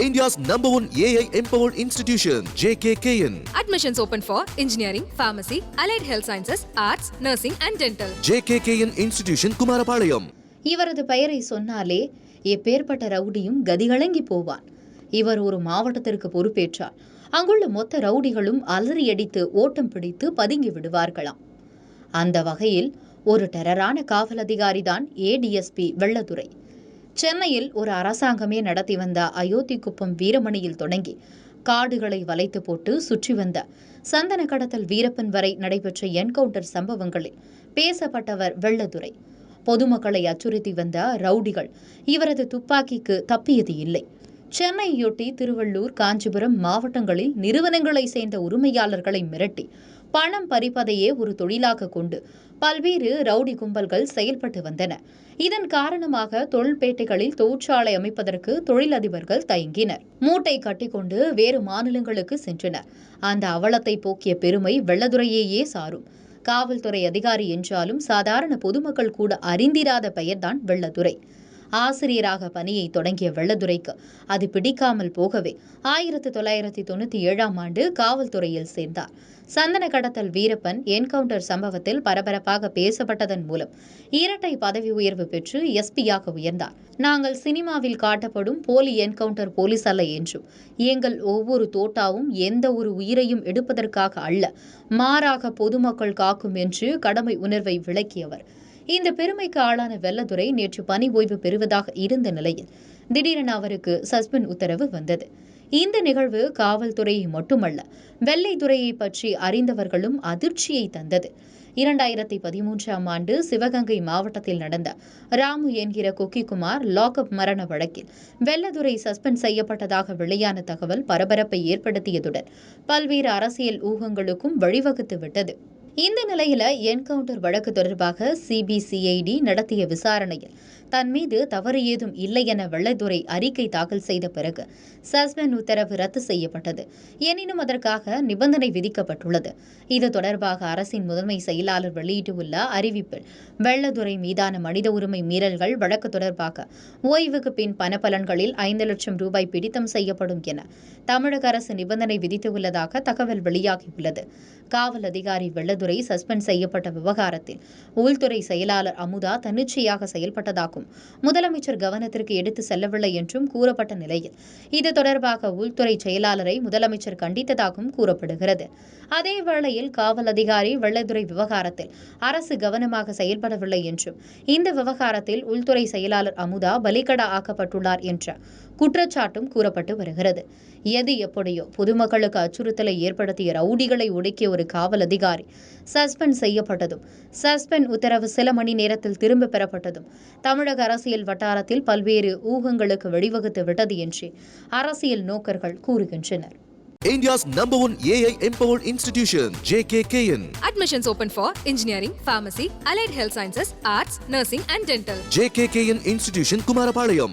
India's number one AI empowered institution, JKKN. Admissions open for engineering, pharmacy, allied health sciences, arts, nursing, and dental. JKKN Institution, Kumarapalayam. இவரது பெயரை சொன்னாலே எப்பேற்பட்ட ரவுடியும் கதிகலங்கி போவான் இவர் ஒரு மாவட்டத்திற்கு பொறுப்பேற்றார் அங்குள்ள மொத்த ரவுடிகளும் அலறியடித்து ஓட்டம் பிடித்து பதுங்கி விடுவார்களாம் அந்த வகையில் ஒரு டெரரான காவல் அதிகாரிதான் ஏடிஎஸ்பி வெள்ளதுரை சென்னையில் ஒரு அரசாங்கமே நடத்தி வந்த அயோத்தி குப்பம் வீரமணியில் தொடங்கி காடுகளை வளைத்து போட்டு சுற்றி வந்த சந்தன கடத்தல் வீரப்பன் வரை நடைபெற்ற என்கவுண்டர் சம்பவங்களில் பேசப்பட்டவர் வெள்ளதுரை பொதுமக்களை அச்சுறுத்தி வந்த ரவுடிகள் இவரது துப்பாக்கிக்கு தப்பியது இல்லை. சென்னையொட்டி திருவள்ளூர் காஞ்சிபுரம் மாவட்டங்களில் நிறுவனங்களை சேர்ந்த உரிமையாளர்களை மிரட்டி பணம் பறிப்பதையே ஒரு தொழிலாக கொண்டு பல்வேறு ரவுடி கும்பல்கள் செயல்பட்டு வந்தன. இதன் காரணமாக தொழில்பேட்டைகளில் தொழிற்சாலை அமைப்பதற்கு தொழிலதிபர்கள் தயங்கினர். மூட்டை கட்டிக்கொண்டு வேறு மாநிலங்களுக்கு சென்றனர். அந்த அவலத்தை போக்கிய பெருமை வெள்ளதுறையையே சாரும். காவல்துறை அதிகாரி என்றாலும் சாதாரண பொதுமக்கள் கூட அறிந்திராத பெயர்தான் வெள்ளதுரை. ஆசிரியராக பணியை தொடங்கிய வெள்ளதுரைக்கு அது பிடிக்காமல் போகவே ஆயிரத்தி தொள்ளாயிரத்தி தொண்ணூற்றி ஏழாம் ஆண்டு காவல்துறையில் சேர்ந்தார். சந்தன கடத்தல் வீரப்பன் என்கவுண்டர் சம்பவத்தில் பரபரப்பாக பேசப்பட்டதன் மூலம் இரட்டை பதவி உயர்வு பெற்று எஸ்பியாக உயர்ந்தார். நாங்கள் சினிமாவில் காட்டப்படும் போலி என்கவுண்டர் போலீஸ் அல்ல என்றும் எங்கள் ஒவ்வொரு தோட்டாவும் எந்த ஒரு உயிரையும் எடுப்பதற்காக அல்ல மாறாக பொதுமக்கள் காக்கும் என்று கடமை உணர்வை விளக்கியவர். இந்த பெருமைக்கு ஆளான வெள்ளதுரை நேற்று பணி ஓய்வு பெறுவதாக இருந்த நிலையில் திடீரென அவருக்கு சஸ்பெண்ட் உத்தரவு வந்தது. இந்த நிகழ்வு காவல்துறையை மட்டுமல்ல வெள்ளைத்துறையை பற்றி அறிந்தவர்களும் அதிர்ச்சியை தந்தது. இரண்டாயிரத்தி பதிமூன்றாம் ஆண்டு சிவகங்கை மாவட்டத்தில் நடந்த ராமு என்கிற கொக்கிக்குமார் லாக்அப் மரண வழக்கில் வெள்ளதுரை சஸ்பெண்ட் செய்யப்பட்டதாக வெளியான தகவல் பரபரப்பை ஏற்படுத்தியதுடன் பல்வேறு அரசியல் ஊகங்களுக்கும் வழிவகுத்து விட்டது. இந்த நிலையில என்கவுண்டர் வழக்கு தொடர்பாக சிபிசிஐடி நடத்திய விசாரணையில் தன் மீது தவறு ஏதும் இல்லை என வெள்ளத்துறை அறிக்கை தாக்கல் செய்த பிறகு சஸ்பெண்ட் உத்தரவு ரத்து செய்யப்பட்டது. எனினும் அதற்காக நிபந்தனை விதிக்கப்பட்டுள்ளது. இது தொடர்பாக அரசின் முதன்மை செயலாளர் வெளியிட்டுள்ள அறிவிப்பில் வெள்ளதுறை மீதான மனித உரிமை மீறல்கள் வழக்கு தொடர்பாக ஓய்வுக்கு பின் பணப்பலன்களில் ஐந்து லட்சம் ரூபாய் பிடித்தம் செய்யப்படும் என தமிழக அரசு நிபந்தனை விதித்துள்ளதாக தகவல் வெளியாகியுள்ளது. காவல் அதிகாரி வெள்ளதுரை சஸ்பெண்ட் செய்யப்பட்ட விவகாரத்தில் உள்துறை செயலாளர் அமுதா தன்னிச்சையாக செயல்பட்டதாகவும் முதலமைச்சர் கவனத்திற்கு எடுத்து செல்லவில்லை என்றும் கூறப்பட்ட நிலையில் இது தொடர்பாக உள்துறை செயலாளரை முதலமைச்சர் கண்டித்ததாகவும் கூறப்படுகிறது. அதே வேளையில் காவல் அதிகாரி வெள்ளதுரை விவகாரத்தில் அரசு கவனமாக செயல்படவில்லை என்றும் இந்த விவகாரத்தில் உள்துறை செயலாளர் அமுதா பலிகடா ஆக்கப்பட்டுள்ளார் என்ற குற்றச்சாட்டும் கூறப்பட்டு வருகிறது எது எப்படியோ பொதுமக்களுக்கு அச்சுறுத்தலை ஏற்படுத்திய ரவுடிகளை ஒடுக்கிய ஒரு காவல் அதிகாரி சஸ்பெண்ட் செய்யப்பட்டதும் சஸ்பெண்ட் உத்தரவு சில மணி நேரத்தில் திரும்ப பெறப்பட்டதும் தமிழக அரசியல் வட்டாரத்தில் பல்வேறு ஊகங்களுக்கு வழிவகுத்து விட்டது என்று அரசியல் நோக்கர்கள் கூறுகின்றனர் India's number one AI empowered institution, JKKN. Admissions open for engineering, pharmacy, allied health sciences, arts, nursing, and dental. JKKN Institution, Kumarapalayam.